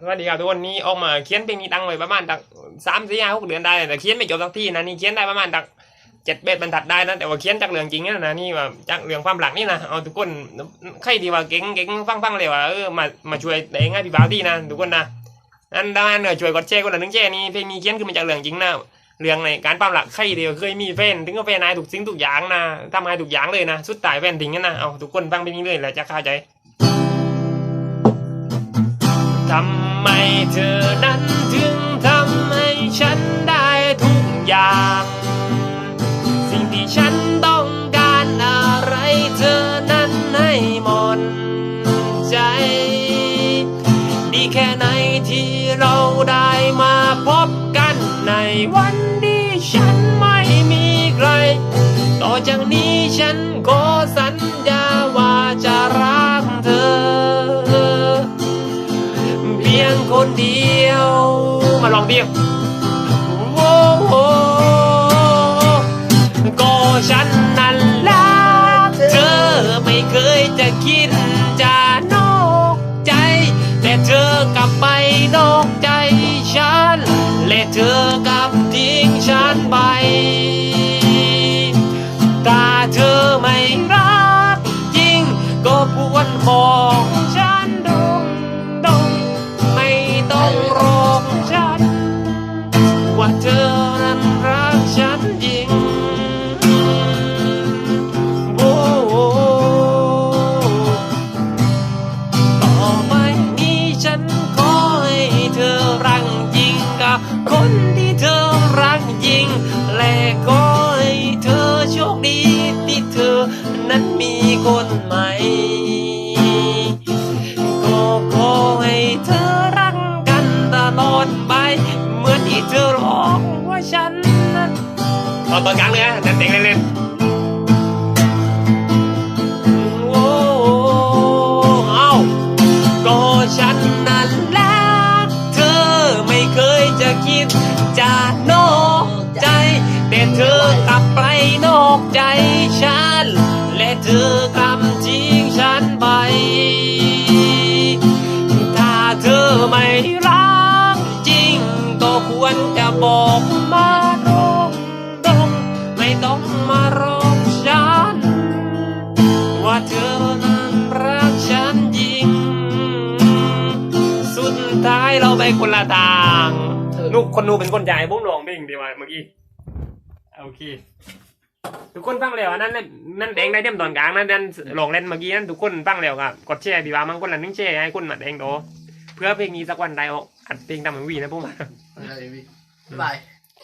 สวัสดีครับทุกคนนี่ออกมาเขียนเพลงนี้ตั้งไว้ประมาณตักสามสี่ห้าหกเดือนได้แต่เขียนไม่จบสักทีนะนี่เขียนได้ประมาณตักเจ็ดเบ็ดบรรทัดได้นะแต่ว่าเขียนจากเรื่องจริงนะนะนี่ว่าจากเรื่องความหลักนี่นะเอาทุกคนใครที่ว่าเก่งเก่งฟังฟังเลยว่าเออมามาช่วยแต่งให้พี่บ่าวที่นะทุกคนนะนั่นด้านเนี่ยช่วยกดแชร์คนละหนึ่งแชร์นี่เพลงนี้เขียนขึ้นมาจากเรื่องจริงนะเรื่องในการความหลักใครเดียวเคยมีแฟนถึงก็แฟนนายถูกสิ่งทุกอย่างนะทำให้ทุกอย่างเลยนะสุดท้ายแฟนทิ้งกันนะเอาทุกคนฟังเพลงนี้เลยแหละจะเข้าใจ ทำไมเธอนั้นถึงทำให้ฉันได้ทุกอย่าง สิ่งที่ฉันต้องการอะไรเธอนั้นให้หมดใจ ดีแค่ไหนที่เราได้มาพบกันในวันที่ฉันไม่มีใคร ต่อจากนี้ฉันขอส คนเดียว มาลองเดียวโอ้โหก็ฉันนั้นแหละเธอไม่เคยจะคิดจะนอกใจ แต่เธอกลับไปนอกใจฉัน และเธอกลับทิ้งฉันไป คนใหม่ ก็ขอให้เธอรักกันตลอดไป เหมือนที่เธอร้องว่าฉันนั้นตอนตอนกลางเลยนะเด็กเล่นๆ ไม่รักจริงก็ควรจะบอกมาตรงตรงไม่ต้องมารองฉัน ว่าเธอนั้นรักฉันจริง สุดท้ายเราไปคนละทางนุกคนนูเป็นคนจ่ายบุ้งหลองเพลงดีว่าเมื่อกี้โอเคทุกคนฟังแล้วนั่นนั่นแดงได้เต็มตอนกลางนั่นนั่นลงเล่นเมื่อกี้นั่นทุกคนฟังแล้วครับกดแชร์พี่ว่ามันคนละนึงแชร์ให้คนมาแดงโต เพื่อเพลงนี้สักวันได้ออกอัดเพลงตามเหมือนวีนะพวกมันอะไรพี่บ๊ายบาย